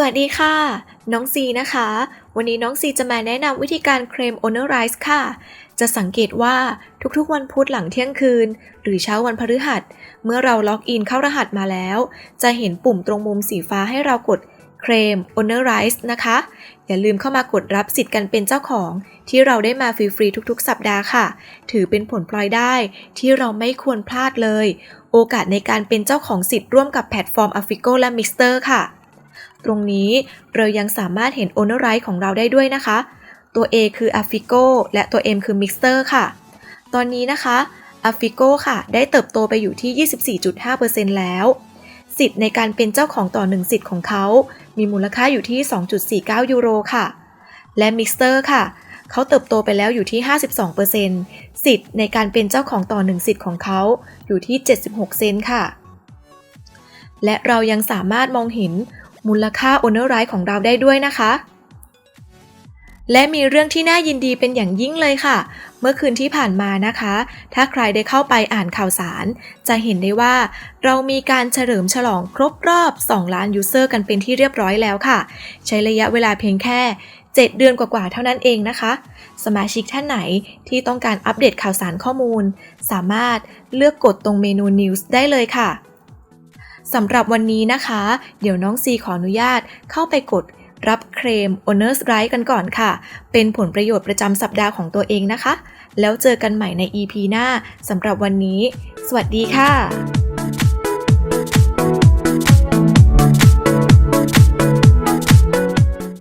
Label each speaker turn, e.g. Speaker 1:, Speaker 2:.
Speaker 1: สวัสดีค่ะ น้องซีนะคะ วันนี้น้องซีจะมาแนะนำวิธีการเคลม Owner Rights ค่ะ จะสังเกตว่าทุกๆวันพุธหลังเที่ยงคืน หรือเช้าวันพฤหัส เมื่อเราล็อกอินเข้ารหัสมาแล้ว จะเห็นปุ่มตรงมุมสีฟ้าให้เรากดเคลม Owner Rights นะคะ อย่าลืมเข้ามากดรับสิทธิ์กันเป็นเจ้าของ ที่เราได้มาฟรีๆทุกๆ สัปดาห์ค่ะ ถือเป็นผลพลอยได้ที่เราไม่ควรพลาดเลย โอกาสในการเป็นเจ้าของสิทธิ์ร่วมกับแพลตฟอร์ม a f i c o และ Mixter ค่ะ ตรงนี้เรายังสามารถเห็น Owner Right ของเราได้ด้วยนะคะ ตัว A คือ a f i c o และตัว M คือ Mixer ค่ะ ตอนนี้นะคะ a f i c o ค่ะ ได้เติบโตไปอยู่ที่ 24.5%แล้ว สิทธิ์ในการเป็นเจ้าของต่อ 1 สิทธิ์ของเขา มีมูลค่าอยู่ที่ 2.49 ยูโรค่ะ และ Mixer ค่ะเขาเติบโตไปแล้วอยู่ที่ 52%สิทธิ์ในการเป็นเจ้าของต่อ 1 สิทธิ์ของเขาอยู่ที่ 76 เซนค่ะ และเรายังสามารถมองเห็น มูลค่า Owner Right ของเราได้ด้วยนะคะ และมีเรื่องที่น่ายินดีเป็นอย่างยิ่งเลยค่ะ เมื่อคืนที่ผ่านมานะคะ ถ้าใครได้เข้าไปอ่านข่าวสาร จะเห็นได้ว่า เรามีการเฉลิมฉลองครบรอบ 2 ล้านยูเซอร์กันเป็นที่เรียบร้อยแล้วค่ะ ใช้ระยะเวลาเพียงแค่ 7 เดือนกว่าๆเท่านั้นเองนะคะ สมาชิกท่านไหนที่ต้องการอัปเดตข่าวสารข้อมูล สามารถเลือกกดตรงเมนู News ได้เลยค่ะ สำหรับวันนี้นะคะ เดี๋ยวน้องซีขออนุญาตเข้าไปกดรับเคลม Owners Right กันก่อนค่ะ เป็นผลประโยชน์ประจำสัปดาห์ของตัวเองนะคะ แล้วเจอกันใหม่ใน EP หน้าสำหรับวันนี้ สวัสดีค่ะ